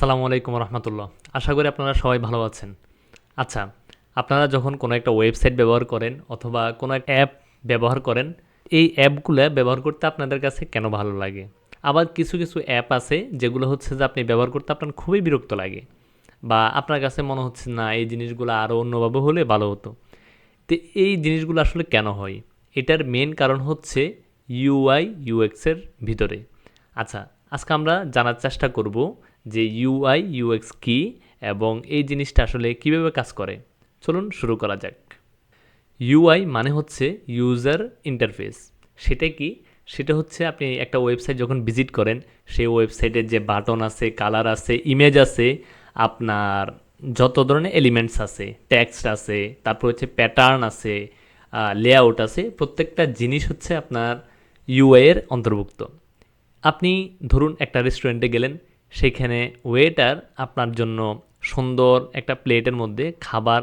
আসসালামু আলাইকুম রহমতুল্লাহ। আশা করি আপনারা সবাই ভালো আছেন। আচ্ছা আপনারা যখন কোনো একটা ওয়েবসাইট ব্যবহার করেন অথবা কোনো একটা অ্যাপ ব্যবহার করেন, এই অ্যাপগুলো ব্যবহার করতে আপনাদের কাছে কেন ভালো লাগে? আবার কিছু কিছু অ্যাপ আছে যেগুলো হচ্ছে যে আপনি ব্যবহার করতে আপনার খুবই বিরক্ত লাগে বা আপনার কাছে মনে হচ্ছে না এই জিনিসগুলো আরও অন্যভাবে হলে ভালো হতো। তো এই জিনিসগুলো আসলে কেন হয়? এটার মেন কারণ হচ্ছে ইউআই ইউএক্সের ভিতরে। আচ্ছা আজকে আমরা জানার চেষ্টা করব যে ইউআই ইউএক্স কী এবং এই জিনিসটা আসলে কীভাবে কাজ করে। চলুন শুরু করা যাক। ইউআই মানে হচ্ছে ইউজার ইন্টারফেস সেটা কি? সেটা হচ্ছে আপনি একটা ওয়েবসাইট যখন ভিজিট করেন, সেই ওয়েবসাইটের যে বাটন আছে কালার আছে ইমেজ আছে, আপনার যত ধরনের এলিমেন্টস আছে টেক্সট আছে, তারপর হচ্ছে প্যাটার্ন আছে লেআউট আছে, প্রত্যেকটা জিনিস হচ্ছে আপনার ইউআই এর অন্তর্ভুক্ত। আপনি ধরুন একটা রেস্টুরেন্টে গেলেন সেখানে ওয়েটার আপনার জন্য সুন্দর একটা প্লেটের মধ্যে খাবার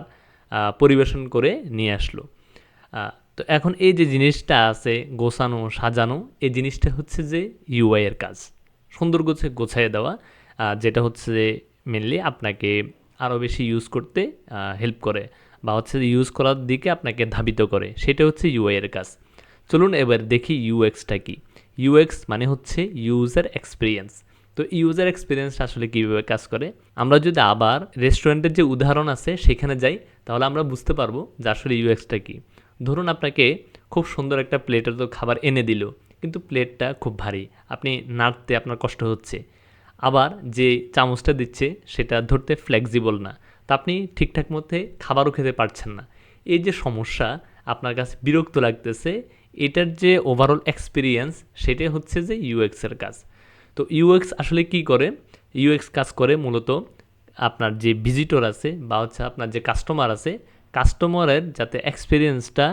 পরিবেশন করে নিয়ে আসলো। তো এখন এই যে জিনিসটা আছে, গোছানো, সাজানো, এই জিনিসটা হচ্ছে যে ইউআইয়ের কাজ। সুন্দর গোছে গোছায় দেওয়া যেটা হচ্ছে যে মেনলি আপনাকে আরও বেশি ইউজ করতে হেল্প করে বা হচ্ছে ইউজ করার দিকে আপনাকে ধাবিত করে। সেটা হচ্ছে ইউআইয়ের কাজ। চলুন এবার দেখি ইউএক্সটা কি। ইউএক্স মানে হচ্ছে ইউজার এক্সপিরিয়েন্স তো ইউজার এক্সপিরিয়েন্সটা আসলে কীভাবে কাজ করে? আমরা যদি আবার রেস্টুরেন্টের যে উদাহরণ আছে সেখানে যাই, তাহলে আমরা বুঝতে পারব যে আসলে ইউএক্সটা কী। ধরুন আপনাকে খুব সুন্দর একটা প্লেটের তো খাবার এনে দিল, কিন্তু প্লেটটা খুব ভারী, আপনি নাড়তে আপনার কষ্ট হচ্ছে। আবার যে চামচটা দিচ্ছে সেটা ধরতে ফ্লেক্সিবল না, তা আপনি ঠিকঠাক মধ্যে খাবারও খেতে পারছেন না। এই যে সমস্যা আপনার কাছে বিরক্ত লাগতেছে, এটার যে ওভারঅল এক্সপিরিয়েন্স সেটাই হচ্ছে যে ইউএক্সের কাজ। তো ইউএক্স আসলে কি করে? ইউএক্স কাজ করে মূলত আপনার যে ভিজিটর আছে বা হচ্ছে আপনার যে কাস্টমার আছে কাস্টমারের যাতে এক্সপিরিয়েন্সটা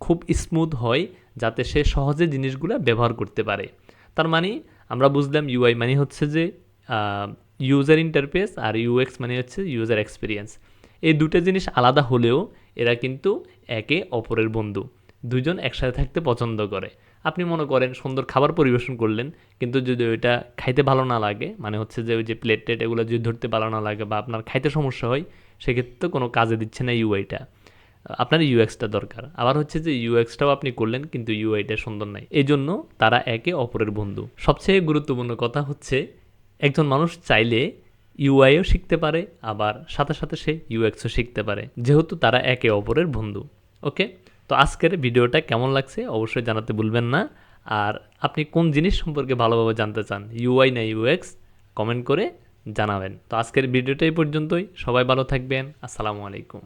খুব স্মুথ হয়, যাতে সে সহজে জিনিসগুলো ব্যবহার করতে পারে। তার মানে আমরা বুঝলাম ইউআই মানে হচ্ছে যে ইউজার ইন্টারফেস আর ইউএক্স মানে হচ্ছে ইউজার এক্সপিরিয়েন্স এই দুটো জিনিস আলাদা হলেও এরা কিন্তু একে অপরের বন্ধু। দুজন একসাথে থাকতে পছন্দ করে। আপনি মনে করেন সুন্দর খাবার পরিবেশন করলেন, কিন্তু যদি ওইটা খাইতে ভালো না লাগে মানে হচ্ছে যে ওই যে প্লেট টেট এগুলো যদি ধরতে ভালো না লাগে বা আপনার খাইতে সমস্যা হয়, সেক্ষেত্রে তো কোনো কাজে দিচ্ছে না ইউআইটা আপনার ইউএক্সটা দরকার। আবার হচ্ছে যে ইউএক্সটাও আপনি করলেন, কিন্তু ইউআইটা সুন্দর নাই। এই জন্য তারা একে অপরের বন্ধু। সবচেয়ে গুরুত্বপূর্ণ কথা হচ্ছে, একজন মানুষ চাইলে ইউআইও শিখতে পারে, আবার সাথে সাথে সে ইউএক্সও শিখতে পারে। যেহেতু তারা একে অপরের বন্ধু ওকে তো আজকের ভিডিওটা কেমন লাগছে অবশ্যই জানাতে ভুলবেন না। আর আপনি কোন জিনিস সম্পর্কে ভালোভাবে জানতে চান ইউআই না ইউএক্স কমেন্ট করে জানাবেন। তো আজকের ভিডিওটা এই পর্যন্তই। সবাই ভালো থাকবেন। আসসালামু আলাইকুম।